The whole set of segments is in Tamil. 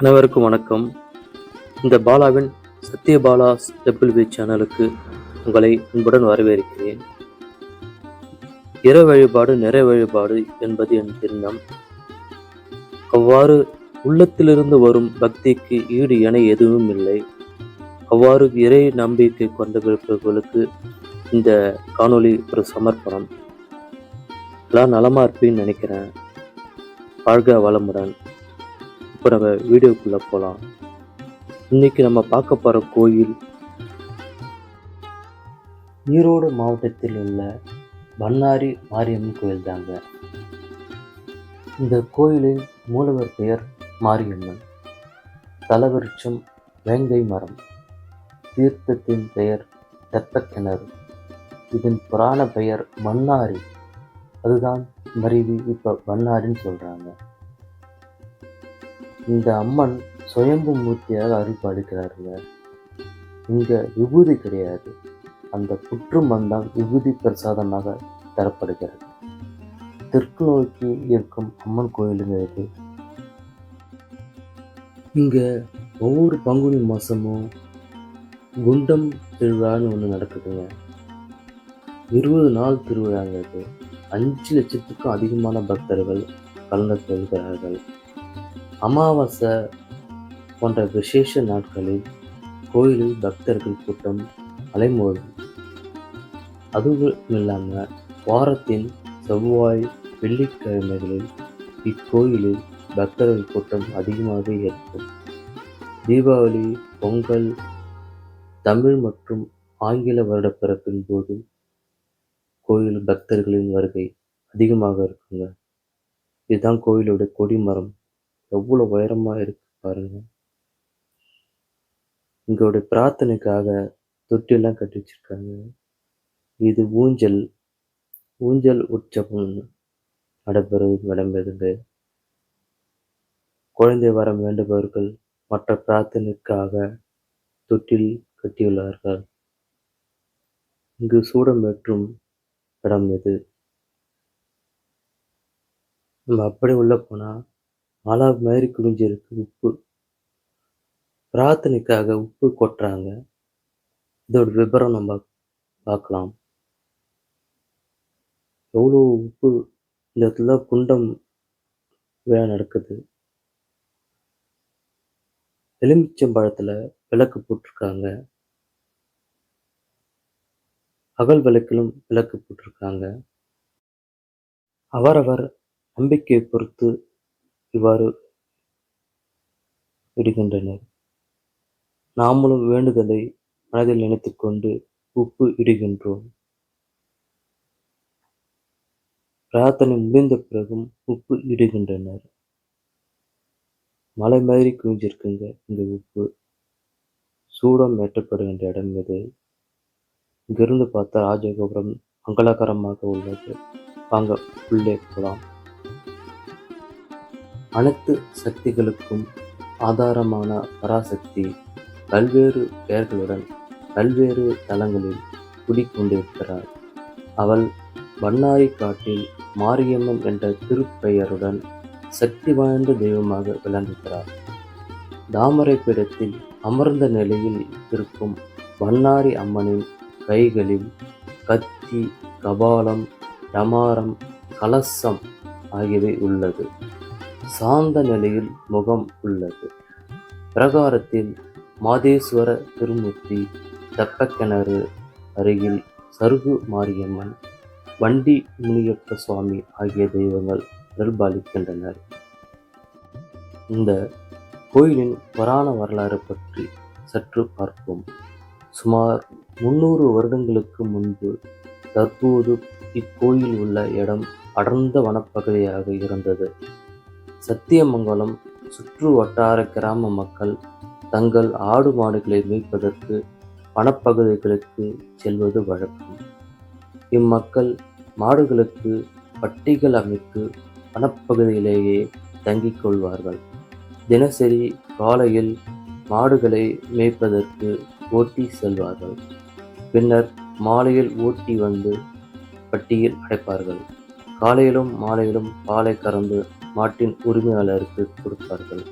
அனைவருக்கும் வணக்கம். இந்த பாலாவின் சத்யபாலா டெம்பிள் சேனலுக்கு உங்களை அன்புடன் வரவேற்கிறேன். இறை வழிபாடு நிறை வழிபாடு என்பது என் திண்ணம் அவ்வாறு உள்ளத்திலிருந்து வரும் பக்திக்கு ஈடு என எதுவும் இல்லை. அவ்வாறு இறை நம்பிக்கை கொண்டவர்களுக்கு இந்த காணொளி ஒரு சமர்ப்பணம். எல்லாம் நலமா இருப்பேன்னு நினைக்கிறேன். வாழ்க வளமுடன். இப்போ நம்ம வீடியோக்குள்ளே போகலாம் இன்னைக்கு நம்ம பார்க்க போகிற கோயில் ஈரோடு மாவட்டத்தில் உள்ள பண்ணாரி மாரியம்மன் கோயில் தாங்க. இந்த கோயிலின் மூலவர் பெயர் மாரியம்மன். தலவிருட்சம் வேங்கை மரம். தீர்த்தத்தின் பெயர் தெப்பக்கிணறு. இதன் புராண பெயர் மன்னாரி. அதுதான் மருவி இப்போ பண்ணாரின்னு சொல்கிறாங்க இந்த அம்மன் சுயம்பு மூர்த்தியாக அருள்பாலிக்கிறாருங்க இங்கே விபூதி கிடையாது. அந்த புற்று மந்தம் விபூதி பிரசாதமாக தரப்படுகிறது. தெற்கு நோக்கி இருக்கும் அம்மன் கோயிலுங்க இது. இங்கே ஒவ்வொரு பங்குனி மாதமும் குண்டம் திருவிழான்னு ஒன்று நடக்குதுங்க. இருபது நாள் திருவிழாங்க இது. அஞ்சு லட்சத்துக்கும் அதிகமான பக்தர்கள் கலந்து கொள்கிறார்கள். அமாவாசை போன்ற விசேஷ நாட்களில் கோயிலில் பக்தர்கள் கூட்டம் அலைமோதும். அதுவும் இல்லாமல் வாரத்தின் செவ்வாய் வெள்ளிக்கிழமைகளில் இக்கோயிலில் பக்தர்கள் கூட்டம் அதிகமாக இருக்கும் தீபாவளி பொங்கல் தமிழ் மற்றும் ஆங்கில வருடப்பிறப்பின் போது கோயில் பக்தர்களின் வருகை அதிகமாக இருக்குங்க. இதுதான் கோயிலோட கொடிமரம். எவ்வளோ உயரமாக இருக்கு பாருங்க. இங்களுடைய பிரார்த்தனைக்காக தொட்டியெல்லாம் கட்டி வச்சிருக்காங்க. இது ஊஞ்சல் ஊஞ்சல் உற்சவம் நடைபெறுவது நடந்ததுங்க குழந்தை வரம் வேண்டுபவர்கள் மற்ற பிரார்த்தனைக்காக தொட்டில் கட்டியுள்ளார்கள். இங்கு சூடமேற்றும் இடம் இது நம்ம அப்படி உள்ள போனால் மழை மாதிரி குவிஞ்சிருக்கு உப்பு. பிரார்த்தனைக்காக உப்பு கொட்டுறாங்க. இதோட விபரம் நம்ம பார்க்கலாம். எவ்வளோ உப்பு இந்த இடத்துல குண்டம் விழா நடக்குது. எலுமிச்சம்பழத்தில் விளக்கு போட்டிருக்காங்க. அகல் விளக்கிலும் விளக்கு போட்டிருக்காங்க. அவரவர் நம்பிக்கையை பொறுத்து இவ்வாறு இடுகின்றனர் நாமளும் வேண்டுதலை மனதில் நினைத்துக்கொண்டு உப்பு இடுகின்றோம். பிரார்த்தனை முடிந்த பிறகும் உப்பு இடுகின்றனர். மலை மாதிரி குவிஞ்சிருக்குங்க இந்த உப்பு. சூடம் ஏற்றப்படுகின்ற இடம் இது இங்கிருந்து பார்த்தா ராஜகோபுரம் மங்களகரமாக உள்ளது. வாங்க உள்ளே போகலாம். அனைத்து சக்திகளுக்கும் ஆதாரமான பராசக்தி பல்வேறு பெயர்களுடன் பல்வேறு தலங்களில் குடிக்கொண்டிருக்கிறார். அவள் வண்ணாரி காட்டில் மாரியம்மன் என்ற திருப்பெயருடன் சக்தி வாய்ந்த தெய்வமாக விளங்குகிறார். தாமரை பீடத்தில் அமர்ந்த நிலையில் இருக்கும் பண்ணாரி அம்மனின் கைகளில் கத்தி கபாலம் டமாரம் கலசம் ஆகியவை உள்ளது. சாந்த நிலையில் முகம் உள்ளது. பிரகாரத்தில் மாதேஸ்வர திருமூர்த்தி தெப்பக்கிணறு அருகில் சருகு மாரியம்மன் வண்டி முனியப்ப சுவாமி ஆகிய தெய்வங்கள் நிர்பாலிக்கின்றனர். இந்த கோயிலின் புராண வரலாறு பற்றி சற்று பார்ப்போம். சுமார் முன்னூறு வருடங்களுக்கு முன்பு தற்போது இக்கோயில் உள்ள இடம் அடர்ந்த வனப்பகுதியாக இருந்தது. சத்தியமங்கலம் சுற்று வட்டார கிராம மக்கள் தங்கள் ஆடு மாடுகளை மேய்ப்பதற்கு வனப்பகுதிகளுக்கு செல்வது வழக்கம். இம்மக்கள் மாடுகளுக்கு பட்டிகள் அமைத்து வனப்பகுதியிலேயே தங்கிக் கொள்வார்கள். தினசரி காலையில் மாடுகளை மேய்ப்பதற்கு ஓட்டி செல்வார்கள். பின்னர் மாலையில் ஓட்டி வந்து பட்டியில் அடைப்பார்கள். காலையிலும் மாலையிலும் பாலை கறந்து மாட்டின் உரிமையாளருக்கு கொடுப்பார்கள்.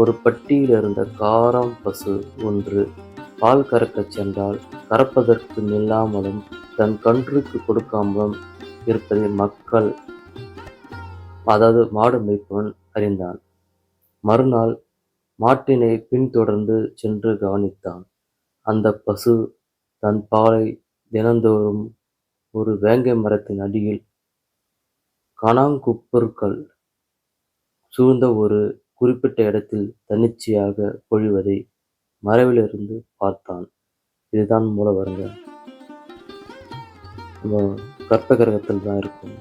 ஒரு பட்டியில் இருந்த காரம் பசு ஒன்று பால் கறக்கச் சென்றால் கறப்பதற்கு நில்லாமலும் தன் கன்றுக்கு கொடுக்காமலும் இருப்பதை மக்கள் அதாவது மாடு மேய்ப்பவன் அறிந்தான். மறுநாள் மாட்டினை பின்தொடர்ந்து சென்று கவனித்தான். அந்த பசு தன் பாலை தினந்தோறும் ஒரு வேங்கை மரத்தின் அடியில் கணாங்குப்பொருட்கள் சூழ்ந்த ஒரு குறிப்பிட்ட இடத்தில் தன்னிச்சையாக பொழிவதை மறைவிலிருந்து பார்த்தான். இதுதான் மூலவருங்க நம்ம கற்ப கிரகத்தில் தான் இருக்கும்.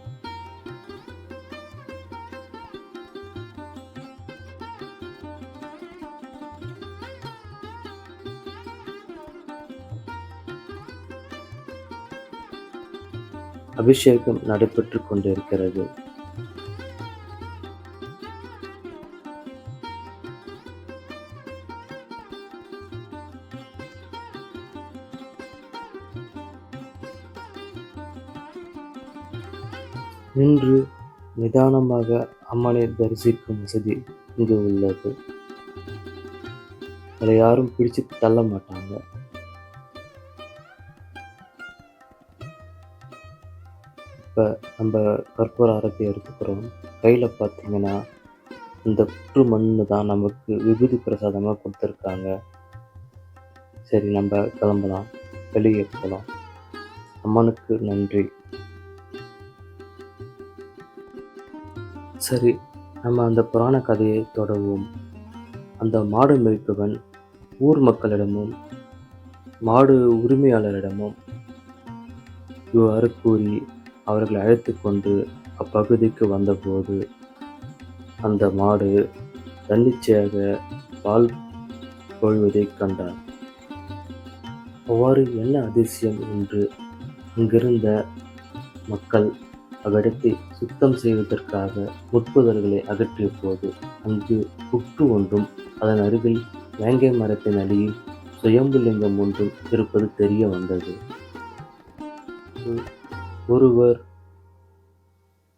அபிஷேகம் நடைபெற்று கொண்டிருக்கிறது. நின்று நிதானமாக அம்மனை தரிசிக்கும் வசதி இங்கு உள்ளது. அதை யாரும் பிடிச்சு தள்ள மாட்டாங்க. இப்போ நம்ம கற்பூர ஆரத்தி எடுத்துக்கிறோம். கையில் பார்த்தீங்கன்னா இந்த புற்று மண் தான் நமக்கு விபூதி பிரசாதமாக கொடுத்துருக்காங்க. சரி நம்ம கிளம்பலாம். வெளியே போகலாம் அம்மனுக்கு நன்றி. சரி நம்ம அந்த புராண கதையை தொடருவோம். அந்த மாடு மேய்ப்பவன் ஊர் மக்களிடமும் மாடு உரிமையாளரிடமும் இவ்வாறு கூறி அவர்களை அழைத்து கொண்டு அப்பகுதிக்கு வந்தபோது அந்த மாடு தன்னிச்சையாக பால் பொழிவதைக் கண்டார் அவ்வாறு என்ன அதிசயம் என்று அங்கிருந்த மக்கள் அவ்விடத்தை சுத்தம் செய்வதற்காக முட்புதர்களை அகற்றிய போது அங்கு புற்று ஒன்றும் அதன் அருகில் வேங்கை மரத்தின் அடியில் சுயம்புலிங்கம் ஒன்றும் இருப்பது தெரிய வந்தது. ஒருவர்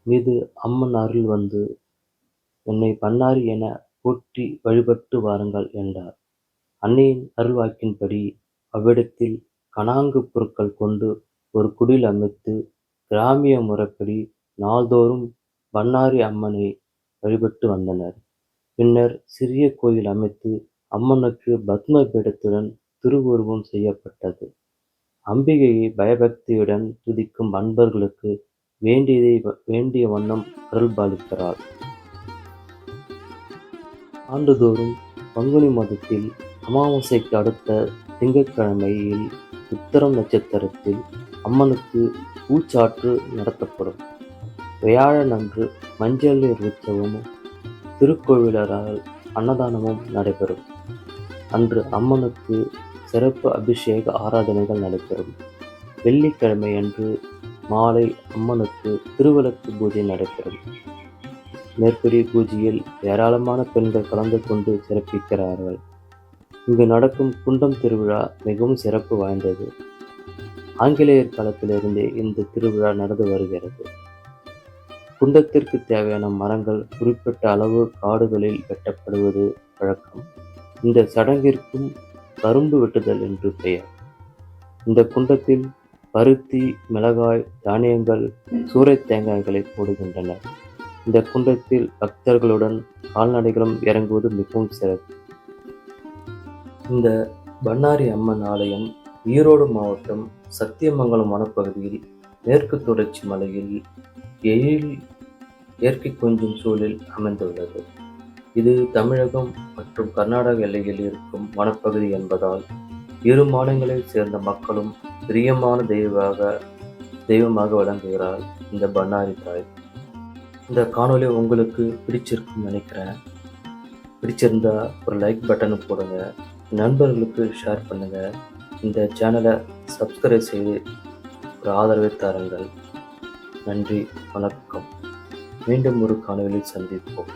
மீது அம்மன் அருள் வந்து என்னை பண்ணாரி என போற்றி வழிபட்டு வாருங்கள் என்றார். அன்னையின் அருள்வாக்கின்படி அவ்விடத்தில் கனாங்கு பொருட்கள் கொண்டு ஒரு குடில் அமைத்து கிராமிய முறைப்படி நாள்தோறும் பண்ணாரி அம்மனை வழிபட்டு வந்தனர். பின்னர் சிறிய கோயில் அமைத்து அம்மனுக்கு பத்ம பீடத்துடன் திருவுருவம் செய்யப்பட்டது. அம்பிகையை பயபக்தியுடன் துதிக்கும் அன்பர்களுக்கு வேண்டியதை வேண்டிய வண்ணம் அருள்பாலிக்கிறாள். ஆண்டுதோறும் பங்குனி மாதத்தில் அமாவாசைக்கு அடுத்த திங்கட்கிழமையில் உத்தரம் நட்சத்திரத்தில் அம்மனுக்கு பூச்சாற்று நடத்தப்படும். வியாழனன்று மஞ்சள் நீர் உற்சவமும் திருக்கோவிலரால் அன்னதானமும் நடைபெறும். அன்று அம்மனுக்கு சிறப்பு அபிஷேக ஆராதனைகள் நடைபெறும். வெள்ளிக்கிழமை அன்று மாலை அம்மனுக்கு திருவிளக்கு பூஜை நடைபெறும். மேற்படி பூஜையில் ஏராளமான பெண்கள் கலந்து கொண்டு சிறப்பிக்கிறார்கள். இங்கு நடக்கும் குண்டம் திருவிழா மிகவும் சிறப்பு வாய்ந்தது. ஆங்கிலேயர் காலத்திலிருந்தே இந்த திருவிழா நடந்து வருகிறது. குண்டத்திற்கு தேவையான மரங்கள் குறிப்பிட்ட அளவு காடுகளில் வெட்டப்படுவது வழக்கம். இந்த சடங்கிற்கும் கரும்பு வெட்டுதல் என்று பெயர். இந்த குண்டத்தில் பருத்தி, மிளகாய், தானியங்கள், சூறை தேங்காய்களை போடுகின்றனர். இந்த குண்டத்தில் பக்தர்களுடன் கால்நடைகளும் இறங்குவது மிகவும் சிறப்பு. இந்த பண்ணாரி அம்மன் ஆலயம் ஈரோடு மாவட்டம் சத்தியமங்கலம் வனப்பகுதியில் மேற்கு தொடர்ச்சி மலையில் எழில் இயற்கை கொஞ்சும் சூழலில் அமைந்துள்ளது. இது தமிழகம் மற்றும் கர்நாடக எல்லையில் இருக்கும் வனப்பகுதி என்பதால் இரு மாநிலங்களைச் சேர்ந்த மக்களும் பிரியமான தெய்வமாக தெய்வமாக விளங்குகிறார் இந்த பண்ணாரி தாய். இந்த காணொளி உங்களுக்கு பிடிச்சிருக்குன்னு நினைக்கிறேன். பிடிச்சிருந்தா ஒரு லைக் பட்டனை போடுங்க. நண்பர்களுக்கு ஷேர் பண்ணுங்க. இந்த சேனலை சப்ஸ்கிரைப் செய்து ஒரு ஆதரவை தாருங்கள். நன்றி வணக்கம். மீண்டும் ஒரு காணொலியில் சந்திப்போம்.